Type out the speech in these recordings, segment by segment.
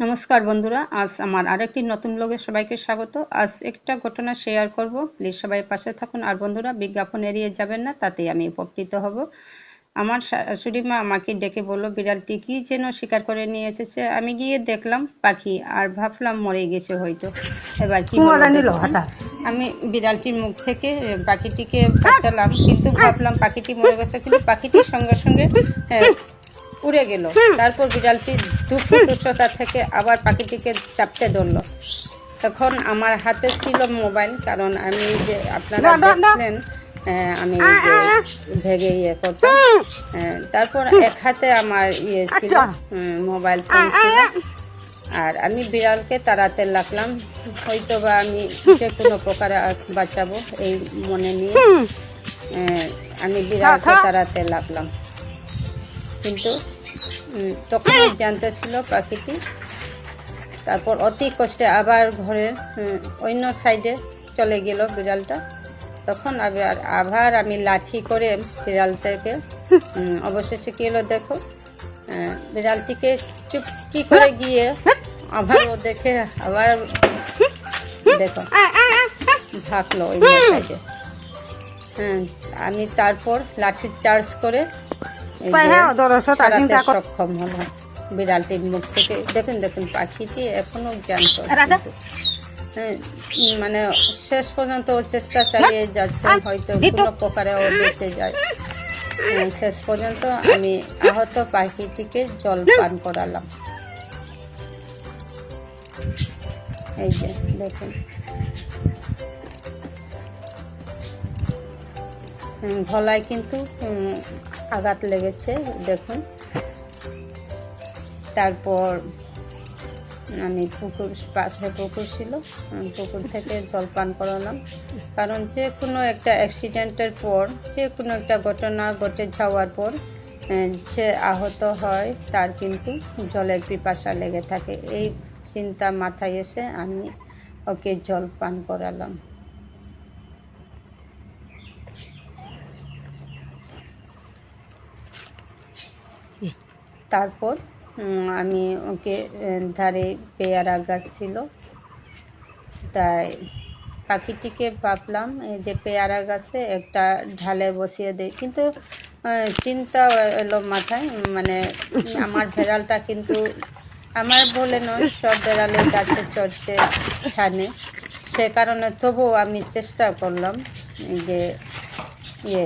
নমস্কার বন্ধুরা আজ আমার আরেকটি নতুন ব্লগে সবাইকে স্বাগত। আজ একটা ঘটনা শেয়ার করব। প্লিজ সবাই পাশে থাকুন। আর বন্ধুরা বিজ্ঞাপন এড়িয়ে যাবেন না তাতেই আমি উপকৃত হব। আমার শাশুড়ি মা আমাকে ডেকে বলল বিড়ালটি কি যেন শিকার করে নিয়ে এসেছে। আমি গিয়ে দেখলাম পাখি আর ভাবলাম মরে গেছে হয়তো। এবার কি আমি বিড়ালটির মুখ থেকে পাখিটিকে বাঁচালাম কিন্তু ভাবলাম পাখিটি মরে গেছে কিন্তু পাখিটির সঙ্গে সঙ্গে উড়ে গেল। তারপর বিড়ালটি দু ফুট উচ্চতা থেকে আবার পাখিটিকে চাপতে ধরলো। তখন আমার হাতে ছিল মোবাইল কারণ আমি যে আপনারা দেখলেন আমি যে ভেগে ইয়ে করতাম। তারপর এক হাতে আমার ইয়ে ছিল মোবাইল ফোন ছিল। আর আমি বিড়ালকে তাড়াতে লাগলাম। হয়তো বা আমি যে কোনো প্রকারে বাঁচাবো এই মনে নিয়ে। আমি বিড়ালকে তাড়াতে লাগলাম। কিন্তু তখন জানতে ছিল পাখিটি। তারপর অতি কষ্টে আবার উম, অন্য সাইডে চলে গেল বিড়ালটা। তখন আবার আবার আমি লাঠি করে বিড়ালটাকে অবশেষে কি হলো দেখো বিড়ালটিকে চুপটি করে গিয়ে আবার ও দেখে আবার দেখো ভাগলো অন্য সাইডে। হ্যাঁ আমি তারপর লাঠি চার্জ করে সক্ষম হলাম। বিড়ালটির মুখ থেকে দেখুন দেখুন পাখিটি এখনও জ্যান্ত। হ্যাঁ, মানে শেষ পর্যন্ত ও চেষ্টা চালিয়ে যাচ্ছে হয়তো কোনো প্রকারে ও বেঁচে যায়। হ্যাঁ, শেষ পর্যন্ত আমি আহত পাখিটিকে জল পান করালাম। এই যে দেখুন। গলায় কিন্তু আঘাত লেগেছে, দেখুন। তারপর আমি পুকুর, পাশে পুকুর ছিল পুকুর থেকে জল পান করালাম। কারণ যে কোনো একটা অ্যাক্সিডেন্টের পর, যে কোনো একটা ঘটনা ঘটে যাওয়ার পর যে আহত হয়, তার কিন্তু জলের পিপাসা লেগে থাকে। এই চিন্তা মাথায় এসে আমি ওকে জল পান করালাম। তারপর আমি ওকে ধারে পেয়ারা গাছ ছিল। তাই পাখিটিকে ভাবলাম এই যে পেয়ারা গাছে একটা ঢালে বসিয়ে দেই। কিন্তু চিন্তা এলো মাথায় মানে আমার ভেড়ালটা কিন্তু আমার বলে নয় সব বেড়ালে গাছে চড়তে ছানে। সে কারণে তবুও আমি চেষ্টা করলাম যে ইয়ে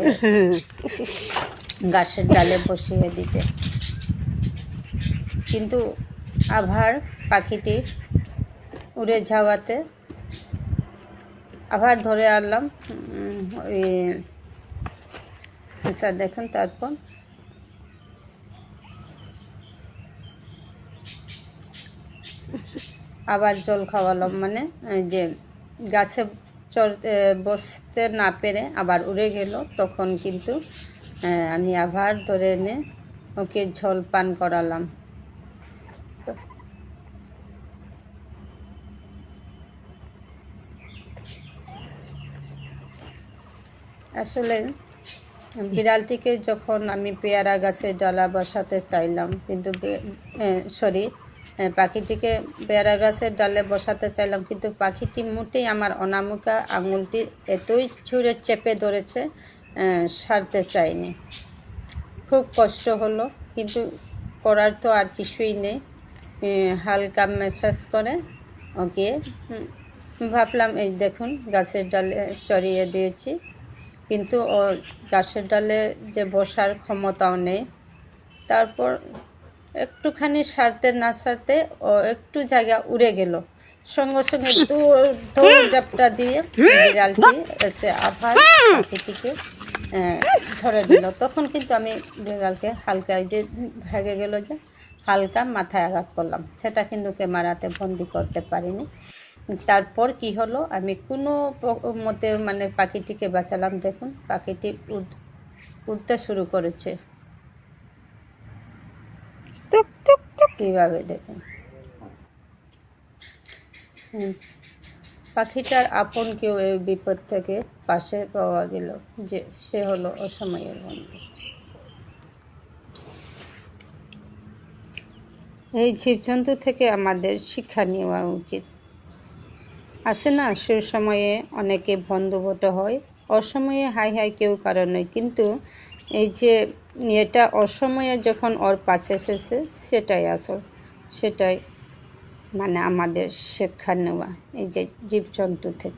গাছের ডালে বসিয়ে দিতে। কিন্তু আবার পাখিটি উড়ে যাওয়াতে আবার ধরে আনলাম ওই আচ্ছা দেখুন তারপর। আবার জল খাওয়ালাম মানে যে গাছে বসতে না পেরে আবার উড়ে গেল। তখন কিন্তু আমি আবার ধরে এনে ওকে ঝোল পান করালাম। আসলে বিড়ালটিকে যখন আমি পেয়ারা গাছে ডালা বসাতে চাইলাম, কিন্তু সরি পাখিটিকে পেয়ারা গাছের ডালে বসাতে চাইলাম, কিন্তু পাখিটি মোটেই আমার অনামিকা আঙুলটি এতই ছুঁড়ে চেপে ধরেছে সারতে চাইনি খুব কষ্ট হলো, কিন্তু করার তো আর কিছুই নেই। হালকা ম্যাসাজ করে, ওকে। ভাবলাম, এই দেখুন, গাছের ডালে চড়িয়ে দিয়েছি। কিন্তু ও গাছের ডালে যে বসার ক্ষমতাও নেই। তারপর একটুখানি সারতে না সারতে ও একটু জায়গা উড়ে গেল। সঙ্গে সঙ্গে দৌড় জাপটা দিয়ে বিড়ালটি এসে আবার পাখিটিকে ধরে দিল। তখন কিন্তু আমি বিড়ালকে হালকা এই যে ভেগে গেল যে হালকা মাথায় আঘাত করলাম। সেটা কিন্তু ক্যামেরাতে বন্দি করতে পারিনি। তারপর কি হলো? আমি কোনো মতে মানে পাখিটিকে বাঁচালাম। দেখুন পাখিটি উড়তে শুরু করেছে। কীভাবে দেখুন। পাখিটার আপন কেউ এই বিপদ থেকে পাশে পাওয়া গেল যে সে হলো অসময়ের বন্ধু। এই জীবজন্তু থেকে আমাদের শিক্ষা নেওয়া উচিত। আছে না সুসময়ে অনেকে বন্ধুভূত হয়, অসময়ে হাই হাই কেউ কারণ কিন্তু এই যে এটা অসময়ে যখন ওর পাশে এসেছে, সেটাই আসল, সেটাই মানে আমাদের শিক্ষা নেওয়া, এই যে জীবজন্তু থেকে।